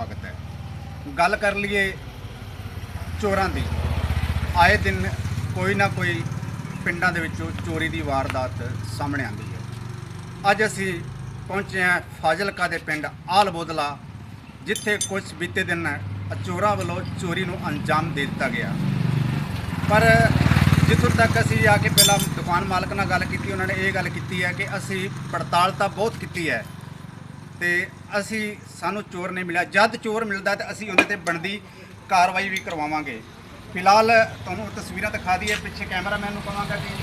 ਸਵਾਗਤ ਹੈ। ਗੱਲ ਕਰ ਲਈਏ ਚੋਰਾਂ ਦੀ। ਆਏ ਦਿਨ ਕੋਈ ਨਾ ਕੋਈ ਪਿੰਡਾਂ ਦੇ ਵਿੱਚੋਂ ਚੋਰੀ ਦੀ ਵਾਰਦਾਤ ਸਾਹਮਣੇ ਆਉਂਦੀ ਹੈ। ਅੱਜ ਅਸੀਂ ਪਹੁੰਚੇ ਹਾਂ ਫਾਜ਼ਿਲਕਾ ਦੇ ਪਿੰਡ ਆਲ ਬੋਦਲਾ ਜਿੱਥੇ ਕੁਝ ਬੀਤੇ ਦਿਨ ਚੋਰਾਂ ਵੱਲੋਂ ਚੋਰੀ ਨੂੰ ਅੰਜਾਮ ਦੇ ਦਿੱਤਾ ਗਿਆ। ਪਰ ਜਿੱਥੋਂ ਤੱਕ ਅਸੀਂ ਆ ਕੇ ਪਹਿਲਾਂ ਦੁਕਾਨ ਮਾਲਕ ਨਾਲ ਗੱਲ ਕੀਤੀ, ਉਹਨਾਂ ਨੇ ਇਹ ਗੱਲ ਕੀਤੀ ਹੈ ਕਿ ਅਸੀਂ ਪੜਤਾਲ ਤਾਂ ਬਹੁਤ ਕੀਤੀ ਹੈ ਤੇ ਅਸੀਂ, ਸਾਨੂੰ ਚੋਰ ਨਹੀਂ ਮਿਲਿਆ। ਜਦ ਚੋਰ ਮਿਲਦਾ ਤਾਂ ਅਸੀਂ ਉਹਦੇ ਤੇ ਬਣਦੀ ਕਾਰਵਾਈ ਵੀ ਕਰਵਾਵਾਂਗੇ। ਫਿਲਹਾਲ ਤੁਹਾਨੂੰ ਤਸਵੀਰਾਂ ਦਿਖਾ ਦਈਏ, ਪਿੱਛੇ ਕੈਮਰਾਮੈਨ ਨੂੰ ਕਹਾਂਗਾ ਕਿ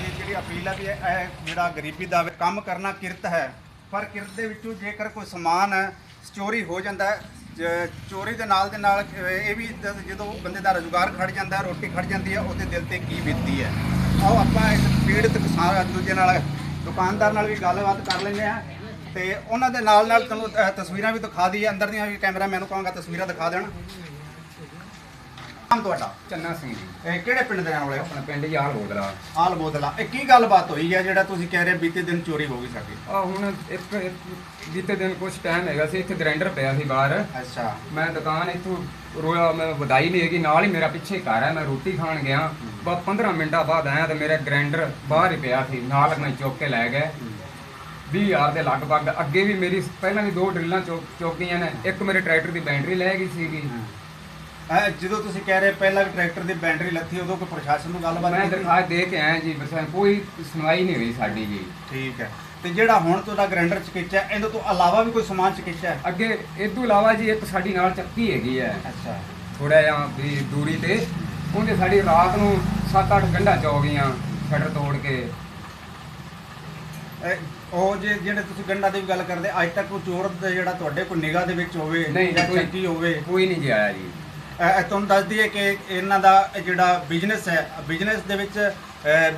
ਇਹ ਜਿਹੜੀ ਅਪੀਲ ਹੈ ਵੀ ਇਹ ਜਿਹੜਾ ਗਰੀਬੀ ਦਾ ਕੰਮ ਕਰਨਾ ਕਿਰਤ ਹੈ। ਪਰ ਕਿਰਤ ਦੇ ਵਿੱਚੋਂ ਜੇਕਰ ਕੋਈ ਸਮਾਨ ਚੋਰੀ ਹੋ ਜਾਂਦਾ ਹੈ, ਜ- ਚੋਰੀ ਦੇ ਨਾਲ ਦੇ ਨਾਲ, ਇਹ ਵੀ ਜਦੋਂ ਬੰਦੇ ਦਾ ਰੁਜ਼ਗਾਰ ਖੜ ਜਾਂਦਾ, ਰੋਟੀ ਖੜ ਜਾਂਦੀ ਹੈ, ਉਹਦੇ ਦਿਲ ਤੇ ਕੀ ਬੀਤਦੀ ਹੈ। ਆਓ ਆਪਾਂ ਇਸ ਪੀੜਤ ਕਿਸਾਨ ਦੂਜੇ ਨਾਲ ਦੁਕਾਨਦਾਰ ਨਾਲ ਵੀ ਗੱਲਬਾਤ ਕਰ ਲੈਂਦੇ ਆ ਤੇ ਉਹਨਾਂ ਦੇ ਨਾਲ ਨਾਲ ਤੁਹਾਨੂੰ ਤਸਵੀਰਾਂ ਵੀ ਦਿਖਾ ਦਈਏ। ਅੰਦਰ ਦੀਆਂ ਵੀ ਕੈਮਰਾਮੈਨ ਨੂੰ ਕਹਾਂਗਾ ਤਸਵੀਰਾਂ ਦਿਖਾ ਦੇਣ। ਨਾਮ ਤੁਹਾਡਾ? ਚੰਨਾ ਸਿੰਘ ਜੀ। ਇਹ ਕਿਹੜੇ ਪਿੰਡ ਦੇ ਰਹਿਣ ਵਾਲੇ ਹੋ? ਆਪਣਾ ਪਿੰਡ ਯਾਰ ਬੋਦਲਾ ਹਾਲ ਬੋਦਲਾ ਇਹ ਕੀ ਗੱਲਬਾਤ ਹੋਈ ਹੈ ਜਿਹੜਾ ਤੁਸੀਂ ਕਹਿ ਰਹੇ ਬੀਤੇ ਦਿਨ ਚੋਰੀ ਹੋ ਗਈ ਸਾਡੀ? ਆ ਹੁਣ ਇੱਕ ਇੱਕ ਬੀਤੇ ਦਿਨ ਕੁਝ ਟਾਈਮ ਹੈਗਾ ਸੀ ਇੱਥੇ ਗ੍ਰਾਈਂਡਰ ਪਿਆ ਸੀ ਬਾਹਰ। ਅੱਛਾ। ਮੈਂ ਦੁਕਾਨ ਇੱਥੋਂ ਰੋਇਆ ਮੈਂ ਵਧਾਈ ਨਹੀਂ ਹੈਗੀ ਨਾਲ ਹੀ ਮੇਰਾ ਪਿੱਛੇ ਘਰ ਹੈ ਮੈਂ ਰੋਟੀ ਖਾਣ ਗਿਆ। ਬਸ 15 ਮਿੰਟਾਂ ਬਾਅਦ ਆਇਆ ਤੇ ਮੇਰਾ ਗ੍ਰਾਈਂਡਰ ਬਾਹਰ ਹੀ ਪਿਆ ਸੀ ਨਾਲ ਮੈਂ ਚੁੱਕ ਕੇ ਲੈ ਗਏ। 20000 ਦੇ ਲਗਭਗ। ਅੱਗੇ ਵੀ ਮੇਰੀ ਪਹਿਲਾਂ ਵੀ ਦੋ ਡਰਿੱਲਾਂ ਚੁੱਕ ਚੁੱਕੀਆਂ ਨੇ। ਇੱਕ ਮੇਰੇ ਟਰੈਕਟਰ ਦੀ ਬੈਟਰੀ ਲੈ ਗਈ ਸੀਗੀ। ਇਹ ਜਦੋਂ ਤੁਸੀਂ ਕਹਿ ਰਹੇ ਪਹਿਲਾਂ ਟਰੈਕਟਰ ਦੀ ਬੈਟਰੀ ਲੱਥੀ ਉਦੋਂ ਕੋਈ ਪ੍ਰਸ਼ਾਸਨ ਨੂੰ ਗੱਲਬਾਤ ਮੈਂ? ਦਰਖਾਸਤ ਦੇ ਕੇ ਆਇਆ ਜੀ ਬਸ ਕੋਈ ਸੁਣਵਾਈ ਨਹੀਂ ਹੋਈ ਸਾਡੀ ਜੀ। ਠੀਕ ਹੈ। ਤੇ ਜਿਹੜਾ ਹੁਣ ਤੁਹਾਡਾ ਗ੍ਰਾਈਂਡਰ ਚਕਿਚਾ ਇਹਦੇ ਤੋਂ ਇਲਾਵਾ ਵੀ ਕੋਈ ਸਮਾਨ ਚਕਿਚਾ ਹੈ? ਅੱਗੇ ਇਹ ਤੋਂ ਇਲਾਵਾ ਜੀ ਇੱਕ ਸਾਡੀ ਨਾਲ ਚੱਕੀ ਹੈਗੀ ਹੈ। ਅੱਛਾ। ਥੋੜਾ ਜਿਹਾ ਵੀ ਦੂਰੀ ਤੇ। ਉਹਦੇ ਸਾਡੀ ਰਾਤ ਨੂੰ 7-8 ਗੰਢਾਂ ਚੋ ਗਈਆਂ ਸ਼ਟਰ ਤੋੜ ਕੇ ਉਹ ਜੇ ਜਿਹੜੇ ਤੁਸੀਂ ਗੰਡਾ ਦੀ ਵੀ ਗੱਲ ਕਰਦੇ ਅੱਜ ਤੱਕ ਕੋਈ ਚੋਰ ਦਾ ਜਿਹੜਾ ਤੁਹਾਡੇ ਕੋਈ ਨਿਗਾਹ ਦੇ ਵਿੱਚ ਹੋਵੇ ਨਹੀਂ, ਜਾਂ ਕੋਈ- ਚੱਕੀ ਹੋਵੇ। ਕੋਈ ਨਹੀਂ ਜੀ ਆਇਆ ਜੀ। ਇਹ- ਇਹ ਤੁਹਾਨੂੰ ਦੱਸ ਦਈਏ ਕਿ ਇਹਨਾਂ ਦਾ ਜਿਹੜਾ ਬਿਜ਼ਨਸ ਹੈ ਬਿਜ਼ਨਸ ਦੇ ਵਿੱਚ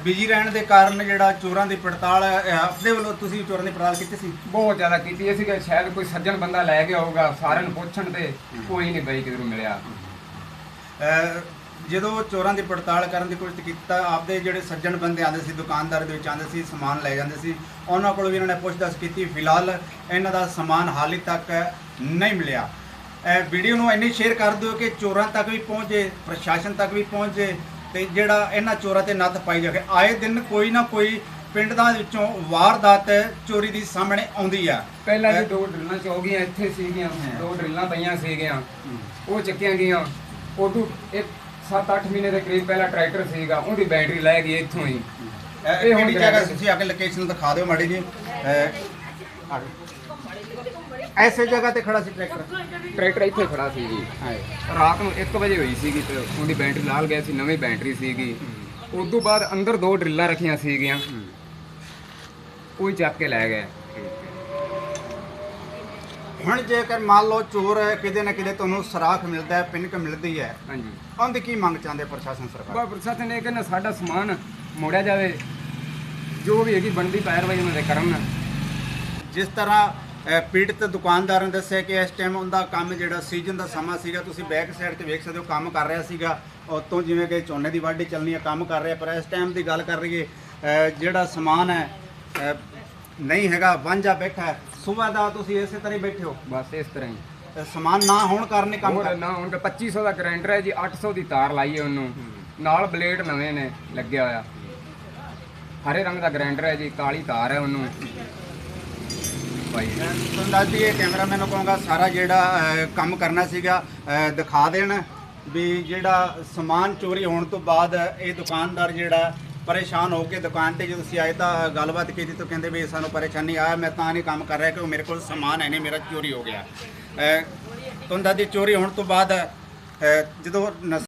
ਬਿਜ਼ੀ ਰਹਿਣ ਦੇ ਕਾਰਨ ਜਿਹੜਾ ਚੋਰਾਂ ਦੀ ਪੜਤਾਲ ਅਹ, ਆਪਣੇ ਵੱਲੋਂ ਤੁਸੀਂ ਚੋਰਾਂ ਦੀ ਪੜਤਾਲ ਕੀਤੀ ਸੀ? ਬਹੁਤ ਜ਼ਿਆਦਾ ਕੀਤੀ ਅਸੀਂ ਕਿ ਸ਼ਾਇਦ ਕੋਈ ਸੱਜਣ ਬੰਦਾ ਲੈ ਗਿਆ ਹੋਊਗਾ ਸਾਰਿਆਂ ਨੂੰ ਪੁੱਛਣ ਤੇ ਕੋਈ ਨਹੀਂ ਬਈ ਕਿਧਰੋਂ ਮਿਲਿਆ। ਅਹ, ਜਦੋਂ ਚੋਰਾਂ ਦੀ ਪੜਤਾਲ ਕਰਨ ਦੀ ਕੋਸ਼ਿਸ਼ ਕੀਤੀ ਆਪਦੇ ਜਿਹੜੇ ਸੱਜਣ ਬੰਦੇ ਆਉਂਦੇ ਸੀ ਦੁਕਾਨਦਾਰ ਦੇ ਵਿੱਚ ਆਉਂਦੇ ਸੀ ਸਮਾਨ ਲੈ ਜਾਂਦੇ ਸੀ ਉਹਨਾਂ ਕੋਲ ਵੀ ਇਹਨਾਂ ਨੇ ਪੁੱਛਦਾਸ ਕੀਤੀ ਫਿਲਹਾਲ ਇਹਨਾਂ ਦਾ ਸਮਾਨ ਹਾਲੇ ਤੱਕ ਨਹੀਂ ਮਿਲਿਆ। ਇਹ ਵੀਡੀਓ ਨੂੰ ਇੰਨੀ ਸ਼ੇਅਰ ਕਰ ਦਿਓ ਕਿ ਚੋਰਾਂ ਤੱਕ ਵੀ ਪਹੁੰਚੇ ਪ੍ਰਸ਼ਾਸਨ ਤੱਕ ਵੀ ਪਹੁੰਚੇ ਤੇ ਜਿਹੜਾ ਇਹਨਾਂ ਚੋਰਾਂ ਤੇ ਨੱਥ ਪਾਈ ਜਾਵੇ। ਆਏ ਦਿਨ ਕੋਈ ਨਾ ਕੋਈ ਪਿੰਡ ਦਾ ਵਿੱਚੋਂ ਵਾਰਦਾਤ ਚੋਰੀ ਦੀ ਸਾਹਮਣੇ ਆਉਂਦੀ ਆ। ਪਹਿਲਾਂ ਵੀ ਦੋ ਡਰਿੱਲਾਂ ਚੋ ਗਈਆਂ ਇੱਥੇ ਸੀਗੀਆਂ ਦੋ ਡਰਿੱਲਾਂ ਪਈਆਂ ਸੀਗੀਆਂ। ਉਹ ਚੱਕੀਆਂ ਗਈਆਂ। ਉਦੋਂ ਇੱਕ 7-8 ਮਹੀਨੇ ਦੇ ਕਰੀਬ ਪਹਿਲਾਂ ਟਰੈਕਟਰ ਸੀਗਾ ਉਹਦੀ ਬੈਟਰੀ ਲੈ ਗਈ ਇੱਥੋਂ ਹੀ। ਇਹ ਹੁਣ ਜਗ੍ਹਾ ਤੁਸੀਂ ਆ ਕੇ ਲੋਕੇਸ਼ਨ ਦਿਖਾ ਦਿਓ ਮਾੜੀ ਜੀ। ਐਸੇ ਜਗ੍ਹਾ ਤੇ ਖੜਾ ਸੀ ਟਰੈਕਟਰ? ਟਰੈਕਟਰ ਇੱਥੇ ਖੜਾ ਸੀ ਜੀ ਰਾਤ ਨੂੰ 1 ਵਜੇ ਹੋਈ ਸੀਗੀ ਤੇ ਉਹਦੀ ਬੈਟਰੀ ਲਾਲ ਗਿਆ ਸੀ ਨਵੀਂ ਬੈਟਰੀ ਸੀਗੀ। ਉਸ ਤੋਂ ਬਾਅਦ ਅੰਦਰ ਦੋ ਡਰਿੱਲਾਂ ਰੱਖੀਆਂ ਸੀਗੀਆਂ। ਹੀ। ਚੱਕ ਕੇ ਲੈ ਗਏ ਹੁਣ ਜੇਕਰ ਮੰਨ ਲਓ ਚੋਰ ਕਿਤੇ ਨਾ ਕਿਤੇ ਤੁਹਾਨੂੰ ਸਰਾਖ ਮਿਲਦਾ ਹੈ ਪਿੰਨਕ ਮਿਲਦੀ ਹੈ ਹਾਂਜੀ। ਉਹਦੀ ਕੀ ਮੰਗ ਚਾਹੁੰਦੇ ਪ੍ਰਸ਼ਾਸਨ ਸਰਕਾਰ? ਬਾ ਪ੍ਰਸ਼ਾਸਨ ਨੇ ਕਹਿੰਦਾ ਸਾਡਾ ਸਮਾਨ ਮੋੜਿਆ ਜਾਵੇ ਜੋ ਵੀ ਹੈਗੀ ਬਣਦੀ ਕਾਰਵਾਈ ਉਹਨਾਂ ਦੇ ਕਰਨ। ਜਿਸ ਤਰ੍ਹਾਂ ਪੀੜਤ ਦੁਕਾਨਦਾਰਾਂ ਨੇ ਦੱਸਿਆ ਕਿ ਇਸ ਟਾਈਮ ਉਹਦਾ ਕੰਮ ਜਿਹੜਾ ਸੀਜ਼ਨ ਦਾ ਸਮਾਂ ਸੀਗਾ ਤੁਸੀਂ ਬੈਕ ਸਾਈਡ ਤੇ ਵੇਖ ਸਕਦੇ ਹੋ ਕੰਮ ਕਰ ਰਿਹਾ ਸੀਗਾ। ਉਤੋਂ ਜਿਵੇਂ ਕਿ ਝੋਨੇ ਦੀ ਵਾਢੀ ਚੱਲਣੀ ਹੈ ਕੰਮ ਕਰ ਰਿਹਾ ਪਰ ਇਸ ਟਾਈਮ ਦੀ ਗੱਲ ਕਰ ਰਹੀਏ ਅਹ, ਜਿਹੜਾ ਸਮਾਨ ਹੈ ਨਹੀਂ ਹੈਗਾ ਵਾਂਝਾ ਬੈਠਾ ਹੈ। ਸਵੇਰ ਦਾ ਤੁਸੀਂ ਇਸੇ ਤਰ੍ਹਾਂ ਹੀ ਬੈਠੇ ਹੋ? ਬਸ ਇਸ ਤਰ੍ਹਾਂ ਹੀ। ਸਮਾਨ ਨਾ ਹੋਣ ਕਾਰਨ ਕੰਮ ਹੋਰ ਕਰ ਨਾ ਹੁਣ ਤਾਂ 2500 ਦਾ ਗ੍ਰਾਈਂਡਰ ਹੈ ਜੀ 800 ਦੀ ਤਾਰ ਲਾਈ ਹੈ ਉਹਨੂੰ। ਨਾਲ ਬਲੇਡ ਨਵੇਂ ਨੇ ਲੱਗਿਆ ਹੋਇਆ। ਹਰੇ ਰੰਗ ਦਾ ਗ੍ਰਾਈਂਡਰ ਹੈ ਜੀ ਕਾਲੀ ਤਾਰ ਹੈ ਉਹਨੂੰ। ਭਾਈ। ਤੁਹਾਨੂੰ ਦੱਸ ਦਈਏ ਕੈਮਰਾਮੈਨ ਨੂੰ ਕਹਾਂਗਾ ਸਾਰਾ ਜਿਹੜਾ ਕੰਮ ਕਰਨਾ ਸੀਗਾ ਦਿਖਾ ਦੇਣ ਵੀ ਜਿਹੜਾ ਸਮਾਨ ਚੋਰੀ ਹੋਣ ਤੋਂ ਬਾਅਦ ਇਹ ਦੁਕਾਨਦਾਰ ਜਿਹੜਾ ਪਰੇਸ਼ਾਨ ਹੋ ਕੇ ਦੁਕਾਨ ਤੇ ਜਦੋਂ ਅਸੀਂ ਆਏ ਤਾਂ ਗੱਲਬਾਤ ਕੀਤੀ ਤਾਂ ਕਹਿੰਦੇ ਵੀ ਸਾਨੂੰ ਪਰੇਸ਼ਾਨੀ ਆ ਮੈਂ ਤਾਂ ਨਹੀਂ ਕੰਮ ਕਰ ਰਿਹਾ ਕਿਉਂਕਿ ਮੇਰੇ ਕੋਲ ਸਮਾਨ ਹੈ ਨਹੀਂ ਮੇਰਾ ਚੋਰੀ ਹੋ ਗਿਆ। ਅਹ, ਤੁਹਾਨੂੰ ਦੱਸ ਚੋਰੀ ਹੋਣ ਤੋਂ ਬਾਅਦ ਜਦੋਂ ਨਸ-